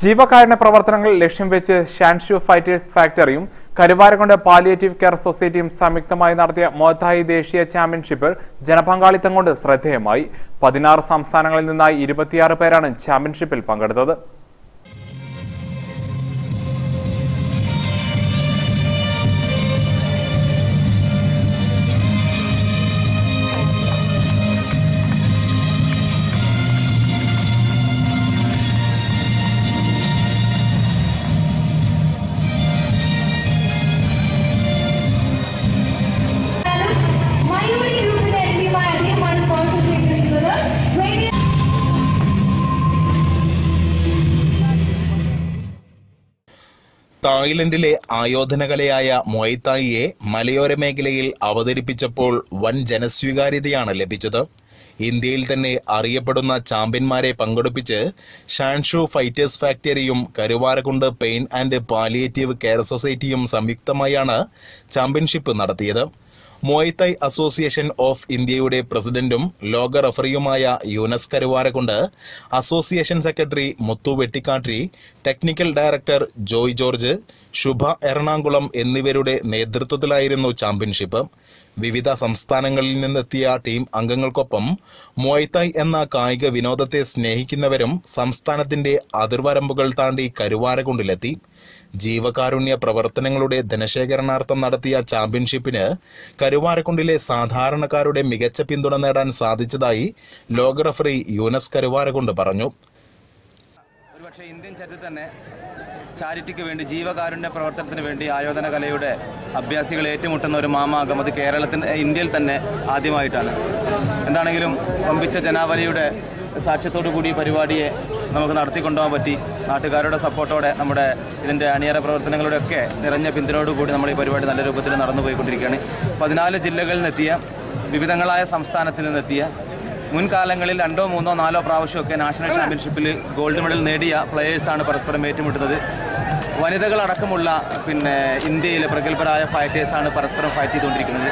ജീവകാരുണ്യ പ്രവർത്തനങ്ങൾ ലക്ഷ്യം വെച്ച് ഷാൻഷു ഫൈറ്റേഴ്സ് ഫാക്ടറിയും കരുവാരകൊണ്ട് പാലിയേറ്റീവ് കെയർ സൊസൈറ്റിയും സംയുക്തമായി നടത്തിയ മോത്തായി ദേശീയ ചാമ്പ്യൻഷിപ്പിൽ ജനപങ്കാളിത്തം കൊണ്ട് ശ്രദ്ധേയമായി. പതിനാറ് സംസ്ഥാനങ്ങളിൽ നിന്നായി ഇരുപത്തിയാറ് പേരാണ് ചാമ്പ്യൻഷിപ്പിൽ പങ്കെടുത്തത്. തായ്ലൻഡിലെ ആയോധനകലയായ മൊയ്തായിയെ മലയോര മേഖലയിൽ അവതരിപ്പിച്ചപ്പോൾ വൻ ജനസ്വീകാര്യതയാണ് ലഭിച്ചത്. ഇന്ത്യയിൽ തന്നെ അറിയപ്പെടുന്ന ചാമ്പ്യന്മാരെ പങ്കെടുപ്പിച്ച് ഷാൻഷു fighters ഫാക്ടറിയും Karuvarakundu pain and palliative care സൊസൈറ്റിയും സംയുക്തമായാണ് ചാമ്പ്യൻഷിപ്പ് നടത്തിയത്. മുവൈത്തായ് അസോസിയേഷൻ ഓഫ് ഇന്ത്യയുടെ പ്രസിഡന്റും ലോക റഫറിയുമായ Yunus Karuvarakundu association secretary Muthu Vettikkatti technical director Joy George Shubha Ernakulam എന്നിവരുടെ നേതൃത്വത്തിലായിരുന്നു ചാമ്പ്യൻഷിപ്പ്. വിവിധ സംസ്ഥാനങ്ങളിൽ നിന്നെത്തിയ ടീം അംഗങ്ങൾക്കൊപ്പം മോയ്തായ് എന്ന കായിക വിനോദത്തെ സ്നേഹിക്കുന്നവരും സംസ്ഥാനത്തിന്റെ അതിർവരമ്പുകൾ താണ്ടി കരുവാരക്കുണ്ടിലെത്തി ജീവകാരുണ്യ പ്രവർത്തനങ്ങളുടെ ധനശേഖരണാർത്ഥം നടത്തിയ ചാമ്പ്യൻഷിപ്പിന് കരുവാരക്കുണ്ടിലെ സാധാരണക്കാരുടെ മികച്ച പിന്തുണ നേടാൻ സാധിച്ചതായി ലോക റഫറി യൂനസ് കരുവാരക്കുണ്ട് പറഞ്ഞു. ഒരുപക്ഷെ ഇന്ത്യൻ ചരിത്രത്തിൽ തന്നെ ചാരിറ്റിക്ക് വേണ്ടി ജീവകാരുണ്യ പ്രവർത്തനത്തിന് വേണ്ടി ആയോധന കലയുടെ അഭ്യാസികൾ ഏറ്റുമുട്ടുന്ന ഒരു മാമാകം അത് കേരളത്തിന് ഇന്ത്യയിൽ തന്നെ ആദ്യമായിട്ടാണ്. എന്താണെങ്കിലും പമ്പിച്ച ജനാവലിയുടെ സാക്ഷ്യത്തോടു കൂടി പരിപാടിയെ നമുക്ക് നടത്തിക്കൊണ്ടുപോകാൻ പറ്റി. നാട്ടുകാരുടെ സപ്പോർട്ടോടെ നമ്മുടെ ഇതിന്റെ അണിയറ പ്രവർത്തനങ്ങളുടെയൊക്കെ നിറഞ്ഞ പിന്തുണയോടുകൂടി നമ്മൾ ഈ പരിപാടി നല്ല രൂപത്തിൽ നടന്നു പോയിക്കൊണ്ടിരിക്കുകയാണ് പതിനാല് ജില്ലകളിൽ നിന്നെത്തിയ വിവിധങ്ങളായ സംസ്ഥാനത്തിൽ നിന്നെത്തിയ മുൻകാലങ്ങളിൽ രണ്ടോ മൂന്നോ നാലോ പ്രാവശ്യമൊക്കെ നാഷണൽ ചാമ്പ്യൻഷിപ്പിൽ ഗോൾഡ് മെഡൽ നേടിയ പ്ലെയേഴ്സാണ് പരസ്പരം ഏറ്റുമുട്ടുന്നത്. വനിതകളടക്കമുള്ള പിന്നെ ഇന്ത്യയിലെ പ്രഗത്ഭരായ ഫൈറ്റേഴ്സാണ് പരസ്പരം ഫൈറ്റ് ചെയ്തുകൊണ്ടിരിക്കുന്നത്.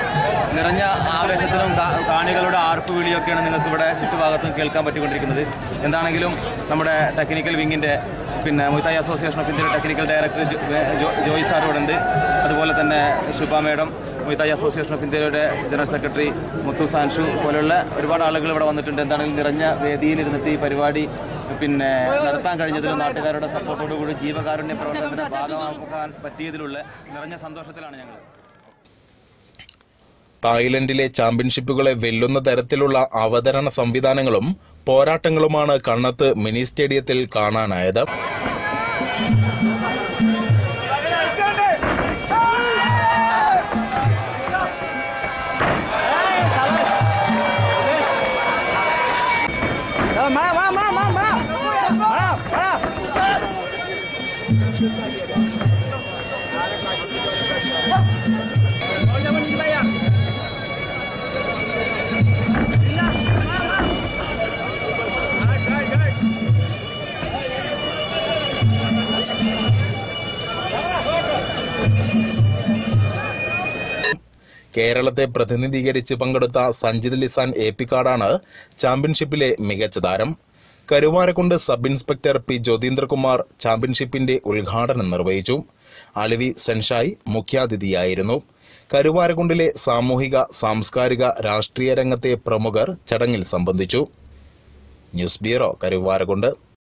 നിറഞ്ഞ ആവേശത്തിലും കാണികളുടെ ആർപ്പ് വിളിയൊക്കെയാണ് നിങ്ങൾക്ക് ഇവിടെ ചുറ്റുഭാഗത്തും കേൾക്കാൻ പറ്റിക്കൊണ്ടിരിക്കുന്നത്. എന്താണെങ്കിലും നമ്മുടെ ടെക്നിക്കൽ വിങ്ങിന്റെ പിന്നെ മുത്തായി അസോസിയേഷൻ ഓഫ് ഇന്ത്യയുടെ ടെക്നിക്കൽ ഡയറക്ടർ ജോയി സാർ ഇവിടെ ഉണ്ട് അതുപോലെ തന്നെ Shubha madam Muay Thai association of ഇന്ത്യയുടെ ജനറൽ സെക്രട്ടറി മുത്തു സാൻഷു പോലുള്ള ഒരുപാട് ആളുകൾ ഇവിടെ വന്നിട്ടുണ്ട്. എന്താണെങ്കിലും നിറഞ്ഞ വേദിയിൽ ഇരുന്നിട്ട് ഈ പരിപാടി പിന്നെ നടത്താൻ കഴിഞ്ഞതിലും നാട്ടുകാരുടെ സപ്പോർട്ടോടുകൂടി ജീവകാരുണ്യ പ്രവർത്തനത്തിന് ഭാഗമാക്കാൻ പറ്റിയതിലുള്ള നിറഞ്ഞ സന്തോഷത്തിലാണ് ഞങ്ങൾ. തായ്ലൻഡിലെ ചാമ്പ്യൻഷിപ്പുകളെ വെല്ലുന്ന തരത്തിലുള്ള അവതരണ സംവിധാനങ്ങളും പോരാട്ടങ്ങളുമാണ് കണ്ണത്ത് മിനി സ്റ്റേഡിയത്തിൽ കാണാനായത്. കേരളത്തെ പ്രതിനിധീകരിച്ച് പങ്കെടുത്ത സഞ്ജിത് ലിസാൻ ഏപ്പിക്കാടാണ് ചാമ്പ്യൻഷിപ്പിലെ മികച്ച താരം. Karuvarakundu sub inspector P Jyothindrakumar ചാമ്പ്യൻഷിപ്പിന്റെ ഉദ്ഘാടനം നിർവഹിച്ചു. അളിവി സെൻഷായി മുഖ്യാതിഥിയായിരുന്നു. കരുവാരക്കുണ്ടിലെ സാമൂഹിക സാംസ്കാരിക രാഷ്ട്രീയ രംഗത്തെ പ്രമുഖർ ചടങ്ങിൽ സംബന്ധിച്ചു. News bureau Karuvarakundu